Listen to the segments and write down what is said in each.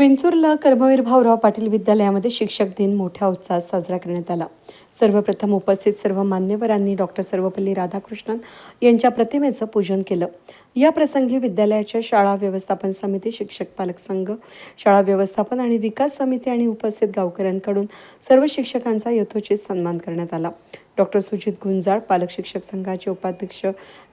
विंचूरला कर्मवीर भाऊराव पाटील विद्यालयामध्ये शिक्षक दिन मोठ्या उत्साहात साजरा करण्यात आला. सर्वप्रथम उपस्थित सर्व मान्यवरांनी डॉक्टर सर्वपल्ली राधाकृष्णन यांच्या प्रतिमेचं पूजन केलं. या प्रसंगी विद्यालयाच्या शाळा व्यवस्थापन समिती शिक्षक पालक संघ शाळा व्यवस्थापन आणि विकास समिती आणि उपस्थित गावकऱ्यांकडून सर्व शिक्षकांचा यथोचित सन्मान करण्यात आला. डॉक्टर सुजित गुंजाळ पालक शिक्षक संघाचे उपाध्यक्ष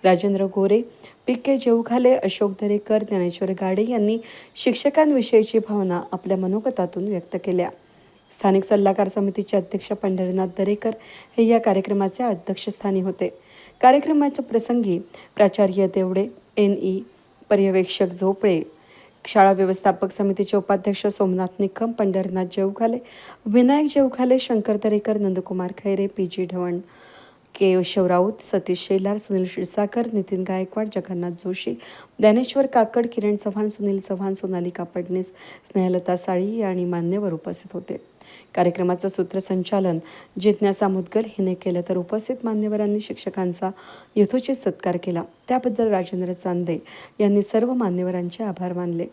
राजेंद्र गोरे पी के जेवघाले अशोक दरेकर ज्ञानेश्वर गाडे यांनी शिक्षकांविषयीची भावना आपल्या मनोगतातून व्यक्त केल्या. स्थानिक सल्लागार समितीचे अध्यक्ष पंढरीनाथ दरेकर हे या कार्यक्रमाचे अध्यक्षस्थानी होते. कार्यक्रमाच्या प्रसंगी प्राचार्य देवडे एन ई पर्यवेक्षक झोपळे शाळा व्यवस्थापक समितीचे उपाध्यक्ष सोमनाथ निकम पंढरीनाथ जेवघाले विनायक जेवघाले शंकर दरेकर नंदकुमार खैरे पी जी ढवण केशव राऊत सतीश शेलार सुनील क्षीरसागर नितीन गायकवाड जगन्नाथ जोशी ज्ञानेश्वर काकड किरण चव्हाण सुनील चव्हाण सोनाली कापडणीस स्नेहलता साळी आणि मान्यवर उपस्थित होते. कार्यक्रमाचं सूत्रसंचालन जिज्ञासा मुदगल हिने केलं तर उपस्थित मान्यवरांनी शिक्षकांचा यथोचित सत्कार केला. त्याबद्दल राजेंद्र चांदे यांनी सर्व मान्यवरांचे आभार मानले.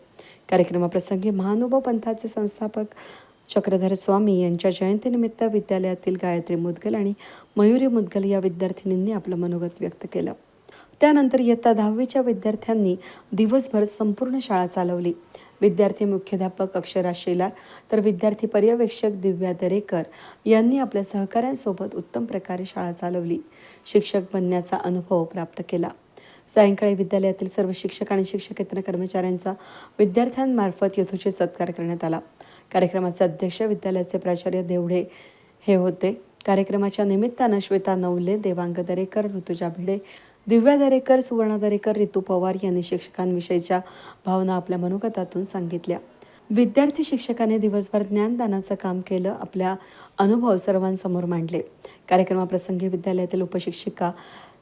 कार्यक्रमाप्रसंगी महानुभव पंथाचे संस्थापक चक्रधर स्वामी यांच्या जयंतीनिमित्त विद्यालयातील गायत्री मुदगल आणि मयुरी मुदगल या विद्यार्थिनींनी आपलं मनोगत व्यक्त केलं. त्यानंतर इयत्ता दहावीच्या विद्यार्थ्यांनी दिवसभर संपूर्ण शाळा चालवली. विद्यार्थी मुख्याध्यापक अक्षरा शेलार तर विद्यार्थी पर्यवेक्षक दिव्या दरेकर यांनी आपल्या सहकाऱ्यांसोबत उत्तम प्रकारे शाळा चालवली. शिक्षक बनण्याचा अनुभव प्राप्त केला. सायंकाळी विद्यालयातील सर्व शिक्षक आणि शिक्षकेतर कर्मचाऱ्यांचा विद्यार्थ्यांमार्फत यथोचित सत्कार करण्यात आला. कार्यक्रमाचे अध्यक्ष विद्यालयाचे प्राचार्य देवढे हे होते. कार्यक्रमाच्या निमित्तानं श्वेता नवले देवांग दरेकर ऋतुजा भिडे दिव्या दरेकर सुवर्णा दरेकर रितू पवार यांनी शिक्षकांविषयीच्या भावना आपल्या मनोगतातून सांगितल्या. विद्यार्थी शिक्षकाने दिवसभर ज्ञानदानाचं काम केलं आपल्या अनुभव सर्वांसमोर मांडले. कार्यक्रमाप्रसंगी विद्यालयातील उपशिक्षिका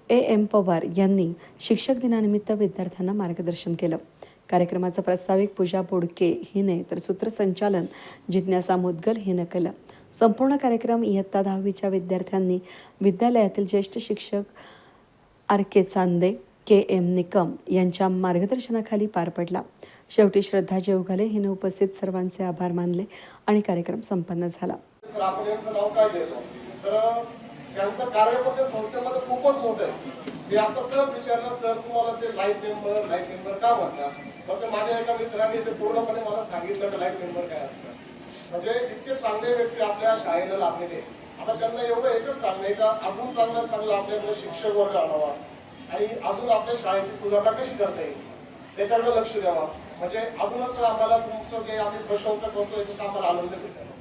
ए एम पवार यांनी शिक्षक दिनानिमित्त विद्यार्थ्यांना मार्गदर्शन केलं. कार्यक्रमाचं प्रास्ताविक पूजा बोडके हिने तर सूत्रसंचालन जिज्ञासा मुदगल हिनं केलं. संपूर्ण कार्यक्रम इयत्ता दहावीच्या विद्यार्थ्यांनी विद्यालयातील ज्येष्ठ शिक्षक R K Chande K M Nikam यांच्या मार्गदर्शनाखाली पार पडला. शेवटी श्रद्धा जेवघाले हिने उपस्थित सर्वांचे आभार मानले आणि कार्यक्रम संपन्न झाला. तर त्यांचं कार्य संस्थेमध्ये खूपच मोठं आहे मी आता सर विचारलं सर तुम्हाला ते लाइट मेंबर लाइट मेंबर का म्हणतात मग ते माझ्या एका मित्राने ते पूर्णपणे मला सांगितलं की लाइट मेंबर काय असतं. म्हणजे इतके चांगले व्यक्ती आपल्या शाळेला लाभलेले आता त्यांना एवढं एकच सांगणं आहे का अजून चांगलं चांगलं आपल्याकडे शिक्षक वर्ग आणावा. आणि अजून आपल्या शाळेची सुधारणा कशी करता येईल? त्याच्याकडे लक्ष द्यावा. म्हणजे अजूनच आम्हाला तुमचं जे आम्ही प्रशंसा करतो त्याचा आम्हाला आनंद भेटतो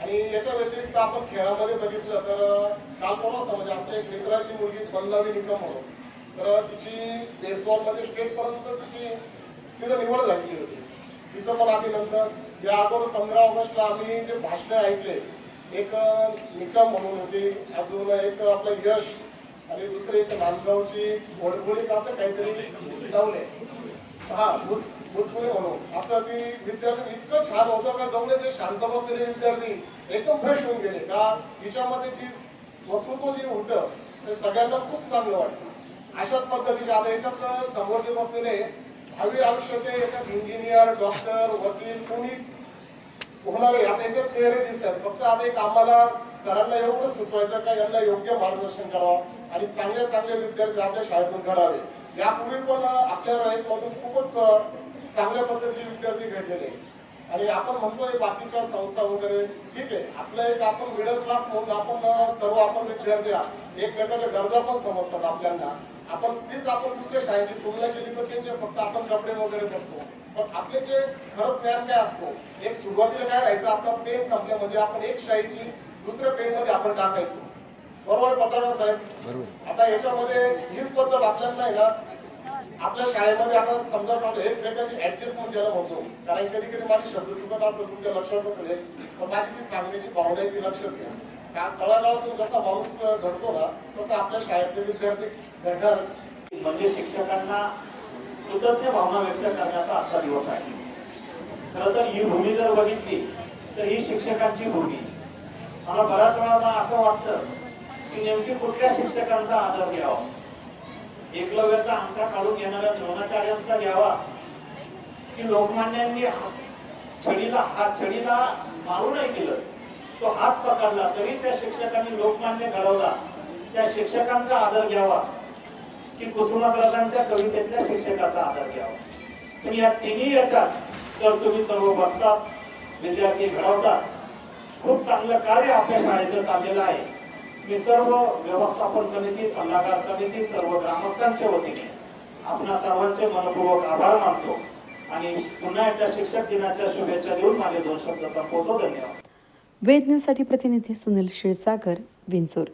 आणि याच्या व्यतिरिक्त आपण खेळामध्ये बघितलं तर काल परवा म्हणजे आमच्या एक मित्राची मुलगी बंदावी निकम म्हणून. तर तिची बेसबॉलमध्ये स्टेट पर्यंत तिची तिथं निवड झालेली होती. तिचं पण आम्ही नंतर या अगोदर पंधरा ऑगस्टला आम्ही जे भाषण ऐकले एक निकम म्हणून होती अजून एक आपलं यश आणि दुसरे एक नांदगावची घोडघोडीक असं काहीतरी लावले. हा भुज भुजपुरी म्हणून असं ती विद्यार्थी इतकं छान होतं का जवळ जे शांत बसलेले विद्यार्थी एकदम फ्रेश होऊन गेले. का तिच्यामध्ये जी वक्तृत्व जे होतं ते सगळ्यांना खूप चांगलं वाटतं. अशाच पद्धतीचे आता याच्यात समोर जे बसलेले भावी आयुष्याचे याच्यात इंजिनियर डॉक्टर वकील कोणी होणारे आता याच्यात चेहरे दिसतात. फक्त आता एक आम्हाला सरांना एवढं सुचवायचं का यांना योग्य मार्गदर्शन करावं आणि चांगले चांगले विद्यार्थी आपल्या शाळेतून घडावे. यापूर्वी पण आपल्या रयतमधून खूपच चांगल्या पद्धतीचे विद्यार्थी घडलेले आणि आपण म्हणतोय बाकीच्या संस्था वगैरे ठीक आहे आपलं एक आपण मिडल क्लास म्हणून आपण सर्व आपण विद्यार्थी आहात. एकमेकाच्या गरजा पण समजतात आपल्याला. आपण तीच आपण दुसऱ्या शाळेची तुलना केली तर त्यांचे फक्त आपण कपडे वगैरे बघतो पण आपले जे खरंच ज्ञान काय असतं? एक सुरुवातीला काय राहायचं? आपला पेन संपल्या म्हणजे आपण एक शाळेची दुसऱ्या पेन मध्ये आपण टाकायचो. बरोबर पत्रकार साहेब? आता याच्यामध्ये हीच पद्धत आपल्याला आहे ना? आपल्या शाळेमध्ये आता समजा चालू एकमेकाची ऍडजस्टमेंट ज्याला म्हणतो. कारण कधी कधी माझे शब्द चुकत असतात तुमच्या लक्षातच आहे पण माझी ती सांगण्याची भावना आहे ती लक्षात घ्या. त्या तळागाळातून जसा माणूस घडतो ना तसं आपल्या शाळेतले विद्यार्थी घडणार म्हणजे शिक्षकांना कृतज्ञ भावना व्यक्त करण्याचा आजचा दिवस आहे. खरं तर ही भूमी जर बघितली तर ही शिक्षकांची भूमी. मला बऱ्याच वेळा असं वाटतं की नेमकी कुठल्या शिक्षकांचा आदर घ्यावा? एकलव्याचा अंका काढून घेणाऱ्या द्रोणाचार्यांचा घ्यावा की लोकमान्यांनी छडीला हात छडीला मारू नाही दिलं. तो हात पकडला तरी त्या शिक्षकांनी लोकमान्य घडवला. त्या शिक्षकांचा आदर घ्यावा. की कुसुमाग्रजांच्या कवितेतल्या शिक्षकाचा आदर घ्यावा. पण या तिन्ही याच्यात जर तुम्ही सर्व बसतात विद्यार्थी घडवतात खूप चांगलं कार्य आपल्या शाळेचं चाललेलं आहे. ही सर्व व्यवस्थापन समिती सल्लागार समिती सर्व ग्रामस्थांच्या वतीने आपणा सर्वांचे मनपूर्वक आभार मानतो आणि पुन्हा एकदा शिक्षक दिनाच्या शुभेच्छा देऊन माझे दोन शब्द संपवतो. धन्यवाद. वेद न्यूजसाठी प्रतिनिधी सुनील क्षीरसागर विंचूर.